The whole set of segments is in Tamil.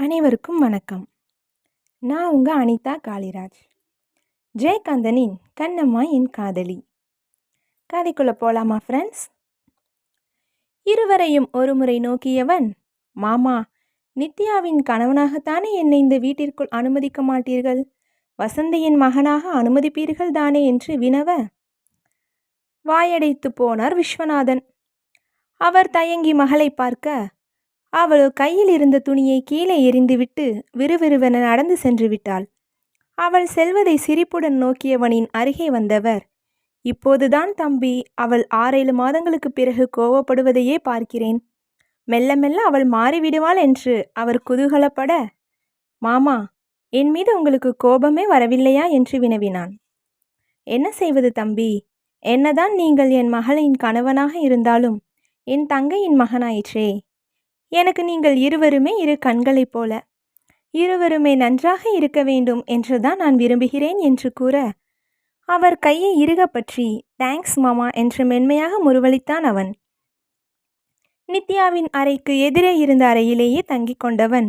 அனைவருக்கும் வணக்கம். நான் உங்கள் அனிதா காளிராஜ். ஜெயகாந்தனின் கண்ணம்மா என் காதலி. கதைக்குள்ளே போகலாமா ஃப்ரெண்ட்ஸ் இருவரையும் ஒருமுறை நோக்கியவன் மாமா நித்யாவின் கணவனாகத்தானே என்னை இந்த வீட்டிற்குள் அனுமதிக்க மாட்டீர்கள்? வசந்தியின் மகனாக அனுமதிப்பீர்கள் தானே? என்று வினவ வாயடைத்து போனார் விஸ்வநாதன். அவர் தயங்கி மகளை பார்க்க அவளோ கையில் இருந்த துணியை கீழே எறிந்துவிட்டு விறுவிறுவென நடந்து சென்று விட்டாள். அவள் செல்வதை சிரிப்புடன் நோக்கியவனின் அருகே வந்தவர். இப்போதுதான் தம்பி அவள் ஆறேழு மாதங்களுக்கு பிறகு கோவப்படுவதையே பார்க்கிறேன். மெல்ல மெல்ல அவள் மாறிவிடுவாள் என்று அவர் குதூகலப்பட மாமா என் மீது உங்களுக்கு கோபமே வரவில்லையா? என்று வினவினான். என்ன செய்வது தம்பி? என்னதான் நீங்கள் என் மகளின் கணவனாக இருந்தாலும் என் தங்கையின் மகனாயிற்றே. எனக்கு நீங்கள் இருவருமே இரு கண்களைப் போல. இருவருமே நன்றாக இருக்க வேண்டும் என்றுதான் நான் விரும்புகிறேன் என்று கூற அவர் கையை இறுக பற்றி தேங்க்ஸ் மாமா என்று மென்மையாக முறுவலித்தான் அவன். நித்யாவின் அறைக்கு எதிரே இருந்த அறையிலேயே தங்கிக் கொண்டவன்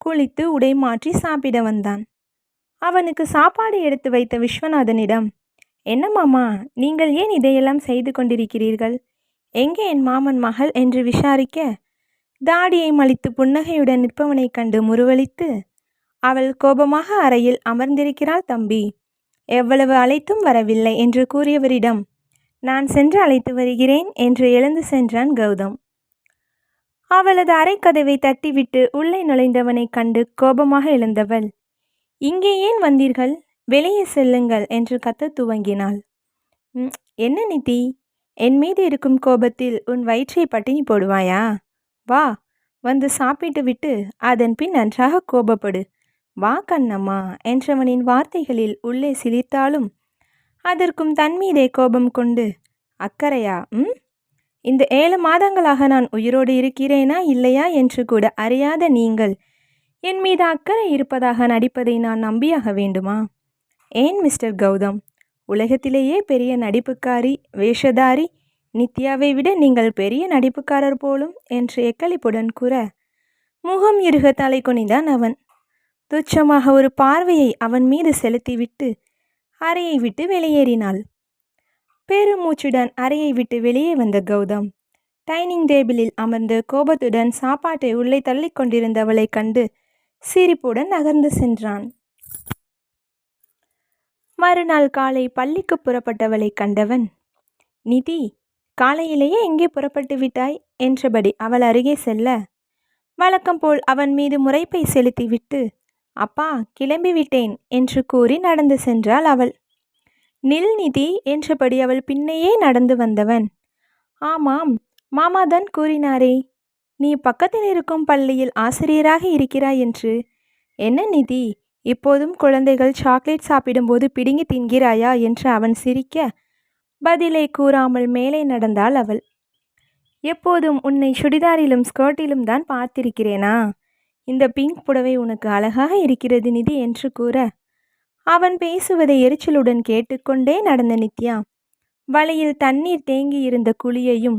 குளித்து உடை மாற்றி சாப்பிட வந்தான். அவனுக்கு சாப்பாடு எடுத்து வைத்த விஸ்வநாதனிடம் என்ன மாமா நீங்கள் ஏன் இதையெல்லாம் செய்து கொண்டிருக்கிறீர்கள்? எங்கே என் மாமன் மகள்? என்று விசாரிக்க தாடியை மலித்து புன்னகையுடன் நிற்பவனைக் கண்டு முருவளித்து அவள் கோபமாக அறையில் அமர்ந்திருக்கிறாள் தம்பி. எவ்வளவு அழைத்தும் வரவில்லை என்று கூறியவரிடம் நான் சென்று அழைத்து வருகிறேன் என்று எழுந்து சென்றான் கௌதம். அவளது அறைக்கதவை தட்டிவிட்டு உள்ளே நுழைந்தவனைக் கண்டு கோபமாக எழுந்தவள் இங்கே ஏன் வந்தீர்கள்? வெளியே செல்லுங்கள் என்று கத்த துவங்கினாள். என்ன நிதி? என் மீது இருக்கும் கோபத்தில் உன் வயிற்றை பட்டினி போடுவாயா? வா வந்து சாப்பிட்டு விட்டு அதன் பின் நன்றாக கோபப்படு. வா கண்ணம்மா என்றவனின் வார்த்தைகளில் உள்ளே சிரித்தாலும் அதற்கும் தன்மீதே கோபம் கொண்டு அக்கறையா ம்? இந்த ஏழு மாதங்களாக நான் உயிரோடு இருக்கிறேனா இல்லையா என்று கூட அறியாத நீங்கள் என் மீது அக்கறை இருப்பதாக நடிப்பதை நான் நம்பியாக வேண்டுமா? ஏன் மிஸ்டர் கௌதம்? உலகத்திலேயே பெரிய நடிப்புக்காரி வேஷதாரி நித்யாவை விட நீங்கள் பெரிய நடிப்புக்காரர் போலும் என்று எக்களிப்புடன் கூற முகம் இருக தலை குனிந்தான் அவன். துச்சமாக ஒரு பார்வையை அவன் மீது செலுத்திவிட்டு அறையை விட்டு வெளியேறினாள். பெருமூச்சுடன் அறையை விட்டு வெளியே வந்த கௌதம் டைனிங் டேபிளில் அமர்ந்து கோபத்துடன் சாப்பாட்டை உள்ளே தள்ளி கொண்டிருந்தவளை கண்டு சிரிப்புடன் நகர்ந்து சென்றான். மறுநாள் காலை பள்ளிக்கு புறப்பட்டவளை கண்டவன் நிதி காலையிலேயே எங்கே புறப்பட்டு விட்டாய்? என்றபடி அவள் அருகே செல்ல. வழக்கம் போல் அவன் மீது முறைப்பை செலுத்திவிட்டு அப்பா கிளம்பி விட்டேன் என்று கூறி நடந்து சென்றாள் அவள். நில் நிதி என்றபடி அவள் பின்னையே நடந்து வந்தவன். ஆமாம் மாமாதான் கூறினாரே. நீ பக்கத்தில் இருக்கும் பள்ளியில் ஆசிரியராக இருக்கிறாய் என்று. என்ன நிதி? இப்போதும் குழந்தைகள் சாக்லேட் சாப்பிடும்போது பிடுங்கி தின்கிறாயா? என்று அவன் சிரிக்க பதிலை கூறாமல் மேலே நடந்தாள் அவள். எப்போதும் உன்னை சுடிதாரிலும் ஸ்கர்ட்டிலும் தான் பார்த்திருக்கிறேனா? இந்த பிங்க் புடவை உனக்கு அழகாக இருக்கிறது நிதி என்று கூற அவன் பேசுவதை எரிச்சலுடன் கேட்டுக்கொண்டே நடந்த நித்யா வலையில் தண்ணீர் தேங்கி இருந்த குழியையும்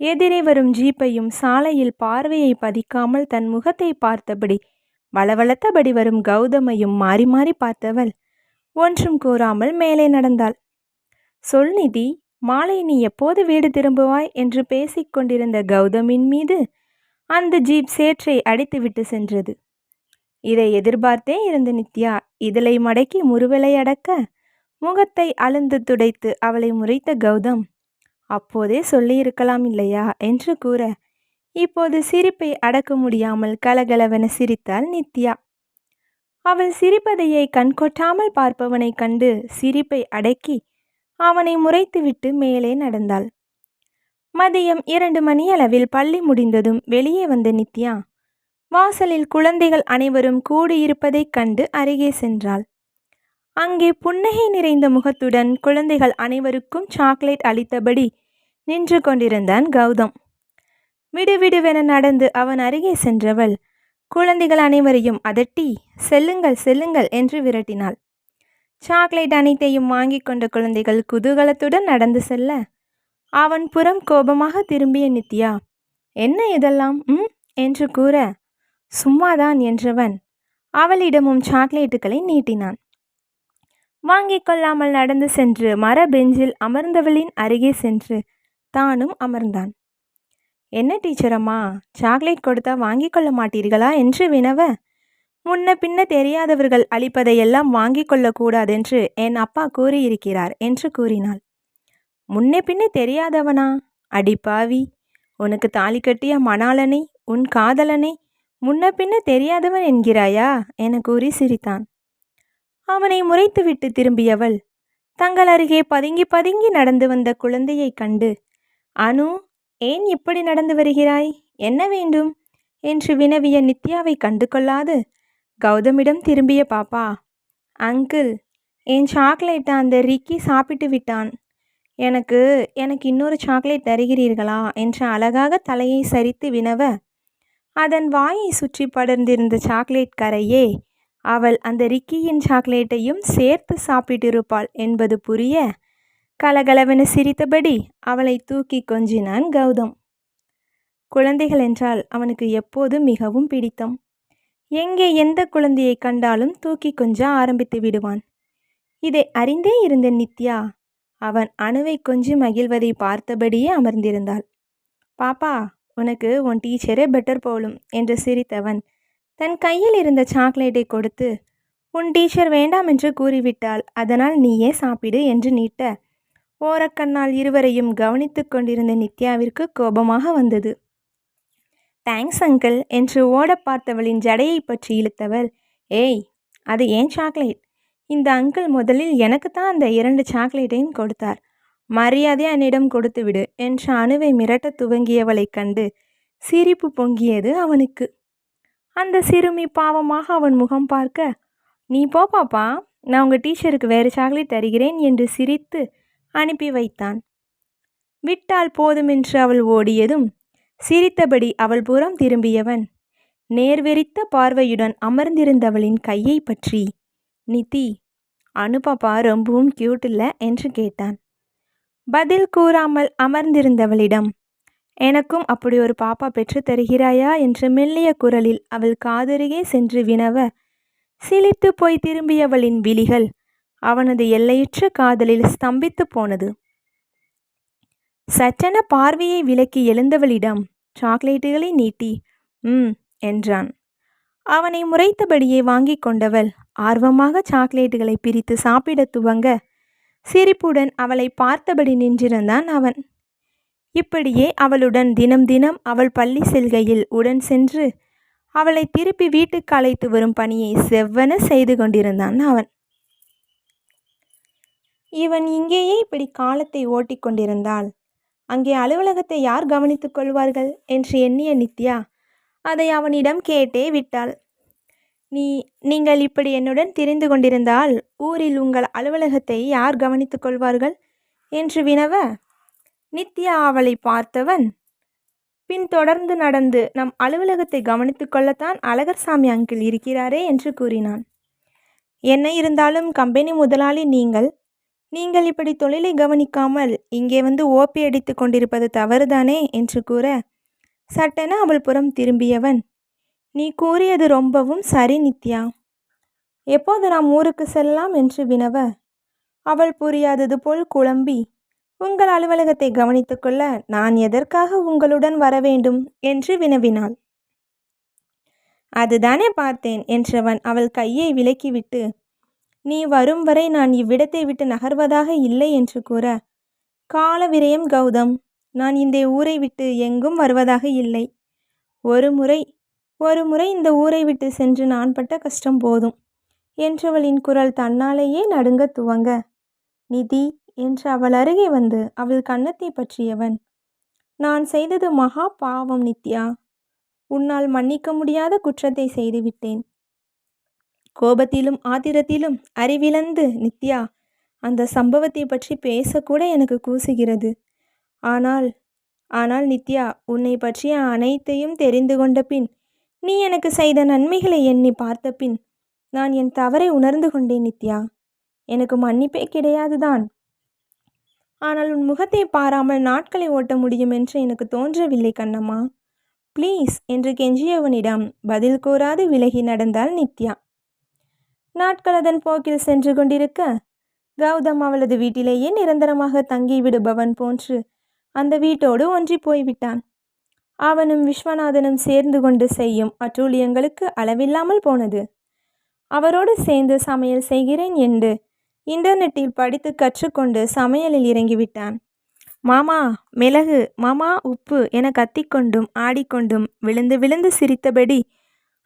எதிரே வரும் ஜீப்பையும் சாலையில் பார்வையை பதிக்காமல் தன் முகத்தை பார்த்தபடி வளவளத்தபடி வரும் கௌதமையும் மாறி மாறி பார்த்தவள். ஒன்றும் கூறாமல் மேலே நடந்தாள். சொல் நிதி மாலை நீ எப்போது வீடு திரும்புவாய்? என்று பேசிக்கொண்டிருந்த கௌதமின் மீது அந்த ஜீப் சேற்றை அடித்துவிட்டு சென்றது. இதை எதிர்பார்த்தே இருந்த நித்யா இதழை மடக்கி முறுவலை அடக்க. முகத்தை அழுந்து துடைத்து அவளை முறைத்த கௌதம் அப்போதே சொல்லியிருக்கலாம் இல்லையா? என்று கூற இப்போது சிரிப்பை அடக்க முடியாமல் கலகலவென சிரித்தாள் நித்யா. அவள் சிரிப்பதையை கண்கொட்டாமல் பார்ப்பவனைக் கண்டு சிரிப்பை அடக்கி அவனை முறைத்துவிட்டு மேலே நடந்தாள். மதியம் இரண்டு மணியளவில் பள்ளி முடிந்ததும் வெளியே வந்த நித்யா வாசலில் குழந்தைகள் அனைவரும் கூடியிருப்பதைக் கண்டு அருகே சென்றாள். அங்கே புன்னகை நிறைந்த முகத்துடன் குழந்தைகள் அனைவருக்கும் சாக்லேட் அளித்தபடி நின்று கொண்டிருந்தான் கௌதம். விடுவிடுவென நடந்து அவன் அருகே சென்றவள் குழந்தைகள் அனைவரையும் அதட்டி செல்லுங்கள் செல்லுங்கள் என்று விரட்டினாள். சாக்லேட் அனைத்தையும் வாங்கி கொண்ட குழந்தைகள் குதூகலத்துடன் நடந்து செல்ல. அவன் புறம் கோபமாக திரும்பிய நித்யா என்ன இதெல்லாம்? ம்? என்று கூற சும்மாதான் என்றவன் அவளிடமும் சாக்லேட்டுகளை நீட்டினான். வாங்கிக் கொள்ளாமல் நடந்து சென்று மர பெஞ்சில் அமர்ந்தவளின் அருகே சென்று தானும் அமர்ந்தான். என்ன டீச்சரம்மா சாக்லேட் கொடுத்தா வாங்கிக் கொள்ள மாட்டீர்களா? என்று வினவ முன்ன பின்ன தெரியாதவர்கள் அளிப்பதையெல்லாம் வாங்கிக் கொள்ளக்கூடாதென்று என் அப்பா கூறியிருக்கிறார் என்று கூறினாள். முன்னே பின்னே தெரியாதவனா? அடிப்பாவி உனக்கு தாலி கட்டிய மணாளனை உன் காதலனை முன்ன பின்ன தெரியாதவன் என்கிறாயா? என கூறி சிரித்தான். அவனை முறைத்துவிட்டு திரும்பியவள் தங்கள் அருகே பதுங்கி பதுங்கி நடந்து வந்த குழந்தையைக் கண்டு அனு ஏன் இப்படி நடந்து வருகிறாய்? என்ன வேண்டும்? என்று வினவிய நித்யாவை கண்டு கொள்ளாது கௌதமிடம் திரும்பிய பாப்பா அங்கிள் என் சாக்லேட்டை அந்த ரிக்கி சாப்பிட்டு விட்டான். எனக்கு எனக்கு இன்னொரு சாக்லேட் தருகிறீர்களா? என்று அழகாக தலையை சரித்து வினவ அதன் வாயை சுற்றி படர்ந்திருந்த சாக்லேட் கரையே அவள் அந்த ரிக்கியின் சாக்லேட்டையும் சேர்த்து சாப்பிட்டிருப்பாள் என்பது புரிய கலகலவென சிரித்தபடி அவளை தூக்கி கொஞ்சினான் கௌதம். குழந்தைகள் என்றால் அவனுக்கு எப்போதும் மிகவும் பிடித்தம். எங்கே எந்த குழந்தையை கண்டாலும் தூக்கி கொஞ்ச ஆரம்பித்து விடுவான். இதை அறிந்தே இருந்த நித்யா அவன் அணுவை கொஞ்சி மகிழ்வதை பார்த்தபடியே அமர்ந்திருந்தாள். பாப்பா உனக்கு உன் டீச்சரே பெட்டர் போலும் என்று சிரித்தவன் தன் கையில் இருந்த சாக்லேட்டை கொடுத்து உன் டீச்சர் வேண்டாம் என்று கூறிவிட்டாள் அதனால் நீயே சாப்பிடு என்று நீட்ட ஓரக்கண்ணால் இருவரையும் கவனித்து கொண்டிருந்த நித்யாவிற்கு கோபமாக வந்தது. தேங்க்ஸ் அங்கிள் என்று ஓட பார்த்தவளின் ஜடையை பற்றி இழுத்தவள். ஏய் அது ஏன் சாக்லேட்? இந்த அங்கிள் முதலில் எனக்கு தான் அந்த இரண்டு சாக்லேட்டையும் கொடுத்தார். மரியாதை என்னிடம் கொடுத்து விடு என்ற அணுவை மிரட்டத் துவங்கியவளைக் கண்டு சிரிப்பு பொங்கியது அவனுக்கு. அந்த சிறுமி பாவமாக அவன் முகம் பார்க்க நீ போ பாப்பா நான் உங்கள் டீச்சருக்கு வேறு சாக்லேட் தருகிறேன் என்று சிரித்து அனுப்பி வைத்தான். விட்டால் போதுமென்று அவள் ஓடியதும் சிரித்தபடி அவள் புறம் திரும்பியவன். நேர்வெறித்த பார்வையுடன் அமர்ந்திருந்தவளின் கையை பற்றி நிதி அனுபபா ரொம்பவும் கியூட் இல்லை? என்று கேட்டான். பதில் கூறாமல் அமர்ந்திருந்தவளிடம் எனக்கும் அப்படி ஒரு பாப்பா பெற்று தருகிறாயா? என்று மெல்லிய குரலில் அவள் காதருகே சென்று வினவ சிலித்து போய் திரும்பியவளின் விழிகள் அவனது எல்லையற்ற காதலில் ஸ்தம்பித்து போனது. சட்டென பார்வையை விலக்கி எழுந்தவளிடம் சாக்லேட்டுகளை நீட்டி ம் என்றான். அவனை முறைத்தபடியே வாங்கி கொண்டவள் ஆர்வமாக சாக்லேட்டுகளை பிரித்து சாப்பிட துவங்க சிரிப்புடன் அவளை பார்த்தபடி நின்றிருந்தான் அவன். இப்படியே அவளுடன் தினம் தினம் அவள் பள்ளி செல்கையில் உடன் சென்று அவளை திருப்பி வீட்டுக்கு அழைத்து வரும் பணியை செவ்வன செய்து கொண்டிருந்தான் அவன். இவன் இங்கேயே இப்படி காலத்தை ஓட்டிக் கொண்டிருந்தாள். அங்கே அலுவலகத்தை யார் கவனித்துக் கொள்வார்கள்? என்று எண்ணிய நித்யா அதை அவனிடம் கேட்டே விட்டாள். நீ நீங்கள் இப்படி என்னுடன் தெரிந்து கொண்டிருந்தால் ஊரில் உங்கள் அலுவலகத்தை யார் கவனித்துக் கொள்வார்கள்? என்று வினவ நித்யா அவளை பார்த்தவன். பின் தொடர்ந்து நடந்து நம் அலுவலகத்தை கவனித்துக் கொள்ளத்தான் அழகர்சாமி அங்கிள் இருக்கிறாரே என்று கூறினான். என்ன இருந்தாலும் கம்பெனி முதலாளி நீங்கள் நீங்கள் இப்படி தொழிலை கவனிக்காமல் இங்கே வந்து ஓப்பி அடித்து கொண்டிருப்பது தவறுதானே? என்று கூற சட்டென அவள் புறம் திரும்பியவன் நீ கூறியது ரொம்பவும் சரி நித்யா. எப்போது நாம் ஊருக்கு செல்லலாம்? என்று வினவ அவள் புரியாதது போல் குழம்பி உங்கள் அலுவலகத்தை கவனித்துக்கொள்ள நான் எதற்காக உங்களுடன் வர வேண்டும்? என்று வினவினாள். அதுதானே பார்த்தேன் என்றவன் அவள் கையை விலக்கிவிட்டு நீ வரும் வரை நான் இவ்விடத்தை விட்டு நகர்வதாக இல்லை என்று கூற கால விரயம் கௌதம் நான் இந்த ஊரை விட்டு எங்கும் வருவதாக இல்லை. ஒரு முறை ஒரு முறை இந்த ஊரை விட்டு சென்று நான் பட்ட கஷ்டம் போதும் என்றவளின் குரல் தன்னாலேயே நடுங்க துவங்க நிதி என்று அவள் அருகே வந்து அவள் கன்னத்தை பற்றியவன் நான் செய்தது மகா பாவம் நித்யா. உன்னால் மன்னிக்க முடியாத குற்றத்தை செய்துவிட்டேன். கோபத்திலும் ஆத்திரத்திலும் அறிவிழந்து நித்யா அந்த சம்பவத்தை பற்றி பேசக்கூட எனக்கு கூசுகிறது. ஆனால் ஆனால் நித்யா உன்னை பற்றிய அனைத்தையும் தெரிந்து கொண்ட பின் நீ எனக்கு செய்த நன்மைகளை எண்ணி பார்த்த பின் நான் என் தவறை உணர்ந்து கொண்டேன் நித்யா. எனக்கு மன்னிப்பே கிடையாதுதான். ஆனால் உன் முகத்தை பாராமல் நாட்களை ஓட்ட முடியும் என்று எனக்கு தோன்றவில்லை கண்ணம்மா. ப்ளீஸ் என்று கெஞ்சியவனிடம் பதில் கூறாது விலகி நடந்தாள் நித்யா. நாட்கள் அதன் போக்கில் சென்று கொண்டிருக்க கௌதம் அவளது வீட்டிலேயே நிரந்தரமாக தங்கிவிடுபவன் போன்று அந்த வீட்டோடு ஒன்றி போய்விட்டான். அவனும் விஸ்வநாதனும் சேர்ந்து கொண்டு செய்யும் அட்டூழியங்களுக்கு அளவில்லாமல் போனது. அவரோடு சேர்ந்து சமையல் செய்கிறேன் என்று இன்டர்நெட்டில் படித்து கற்றுக்கொண்டு சமையலில் இறங்கிவிட்டான். மாமா மிளகு மாமா உப்பு என கத்திக்கொண்டும் ஆடிக்கொண்டும் விழுந்து விழுந்து சிரித்தபடி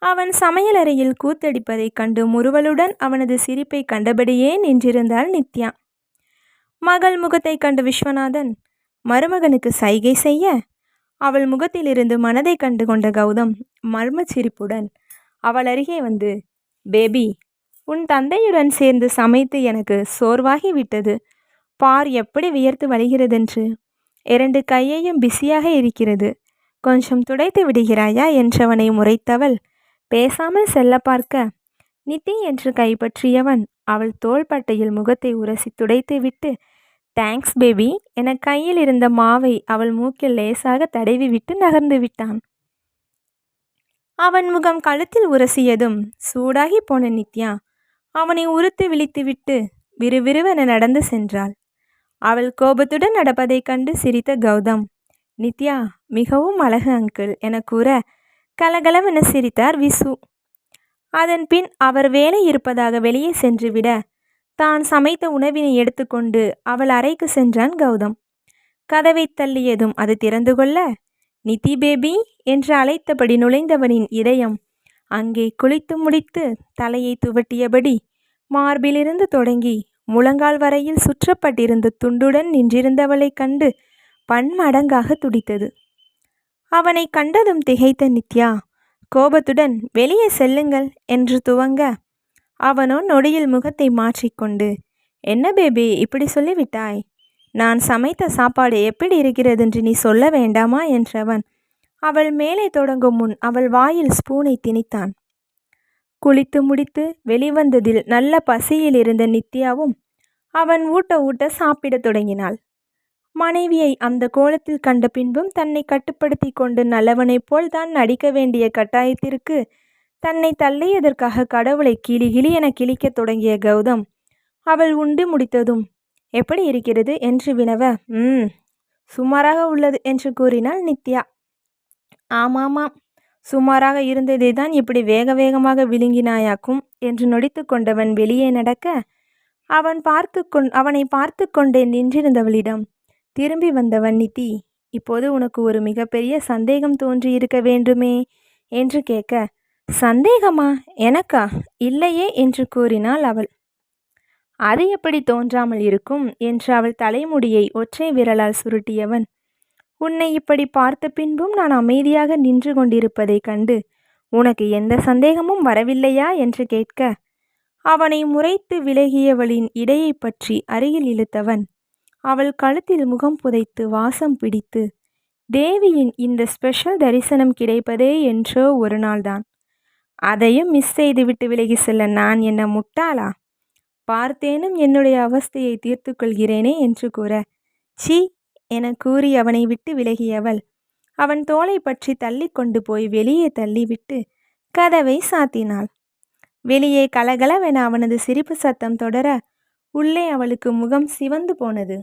அவன் சமையலறையில் கூத்தடிப்பதைக் கண்டு முறுவலுடன் அவனது சிரிப்பை கண்டபடியே நின்றிருந்தாள் நித்யா. மகள் முகத்தைக் கண்டு விஸ்வநாதன் மருமகனுக்கு சைகை செய்ய? அவள் முகத்திலிருந்து மனதை கண்டு கொண்ட கௌதம் மர்ம சிரிப்புடன் அவள் அருகே வந்து பேபி உன் தந்தையுடன் சேர்ந்து சமைத்து எனக்கு சோர்வாகி விட்டது. பார் எப்படி வியர்த்து வழிகிறதென்று? இரண்டு கையையும் பிஸியாக இருக்கிறது கொஞ்சம் துடைத்து விடுகிறாயா? என்றவனை முறைத்தவள் பேசாமல் செல்ல பார்க்க. நித்தி என்று கைப்பற்றியவன் அவள் தோள்பட்டையில் முகத்தை உரசி துடைத்து விட்டு தேங்க்ஸ் பேபி என கையில் இருந்த மாவை அவள் மூக்கில் லேசாக தடவி விட்டு நகர்ந்து விட்டான். அவன் முகம் கழுத்தில் உரசியதும் சூடாகி போன நித்யா அவனை உறுத்து விழித்துவிட்டு விறுவிறுவென நடந்து சென்றாள். அவள் கோபத்துடன் நடப்பதைக் கண்டு சிரித்த கௌதம் நித்யா மிகவும் அழகு அங்கிள் என கூற கலகலவென சிரித்தார் விசு. அதன் பின் அவர் வேலை இருப்பதாக வெளியே சென்றுவிட தான் சமைத்த உணவினை எடுத்துக்கொண்டு அவள் அறைக்கு சென்றான் கௌதம். கதவை தள்ளியதும் அது திறந்து கொள்ள நிதி பேபி என்று அழைத்தபடி நுழைந்தவனின் இதயம் அங்கே குளித்து முடித்து தலையை துவட்டியபடி மார்பிலிருந்து தொடங்கி முழங்கால் வரையில் சுற்றப்பட்டிருந்த துண்டுடன் நின்றிருந்தவளைக் கண்டு பன்மடங்காக துடித்தது. அவனை கண்டதும் திகைத்த நித்யா கோபத்துடன் வெளியே செல்லுங்கள் என்று துவங்க அவனோ நொடியில் முகத்தை மாற்றிக்கொண்டு என்ன பேபி இப்படி சொல்லிவிட்டாய்? நான் சமைத்த சாப்பாடு எப்படி இருக்கிறது என்று நீ சொல்ல வேண்டாமா? என்றவன் அவள் மேலே தொடங்கும் முன் அவள் வாயில் ஸ்பூனை திணித்தான். குளித்து முடித்து வெளிவந்ததில் நல்ல பசியில் இருந்த நித்யாவும் அவன் ஊட்ட ஊட்ட சாப்பிடத் தொடங்கினாள். மனைவியை அந்த கோலத்தில் கண்ட பின்பும் தன்னை கட்டுப்படுத்தி கொண்டு நல்லவனைப் போல் தான் நடிக்க வேண்டிய கட்டாயத்திற்கு தன்னை தள்ளியதற்காக கடவுளை கிளி கிளி என கிழிக்கத் தொடங்கிய கௌதம் அவள் உண்டு முடித்ததும். எப்படி இருக்கிறது? என்று வினவ ம் சுமாராக உள்ளது என்று கூறினாள் நித்யா. ஆமாமாம் சுமாராக இருந்ததை தான் இப்படி வேக வேகமாக விழுங்கினாயாக்கும் என்று நொடித்து கொண்டவன் வெளியே நடக்க அவன் பார்த்து கொண் அவனை பார்த்து கொண்டே நின்றிருந்தவளிடம் திரும்பி வந்தவன் நிதி இப்போது உனக்கு ஒரு மிகப்பெரிய சந்தேகம் தோன்றியிருக்க வேண்டுமே என்று கேட்க சந்தேகமா? எனக்கா? இல்லையே என்று கூறினாள் அவள். அது எப்படி தோன்றாமல் இருக்கும் என்று அவள் தலைமுடியை ஒற்றை விரலால் சுருட்டியவன். உன்னை இப்படி பார்த்த பின்பும் நான் அமைதியாக நின்று கொண்டிருப்பதைக் கண்டு உனக்கு எந்த சந்தேகமும் வரவில்லையா என்று கேட்க அவனை முறைத்து விலகியவளின் இடையை பற்றி அருகில் இழுத்தவன் அவள் கழுத்தில் முகம் புதைத்து வாசம் பிடித்து தேவியின் இந்த ஸ்பெஷல் தரிசனம் கிடைப்பதே என்றோ ஒரு நாள்தான். அதையும் மிஸ் செய்துவிட்டு விலகி செல்ல நான் என்ன முட்டாளா? பார்த்தேனும் என்னுடைய அவஸ்தையை தீர்த்து கொள்கிறேனே என்று கூற சி என கூறி அவனை விட்டு விலகியவள் அவன் தோலை பற்றி தள்ளி கொண்டு போய் வெளியே தள்ளிவிட்டு கதவை சாத்தினாள். வெளியே கலகலவென அவனது சிரிப்பு சத்தம் தொடர உள்ளே அவளுக்கு முகம் சிவந்து போனது.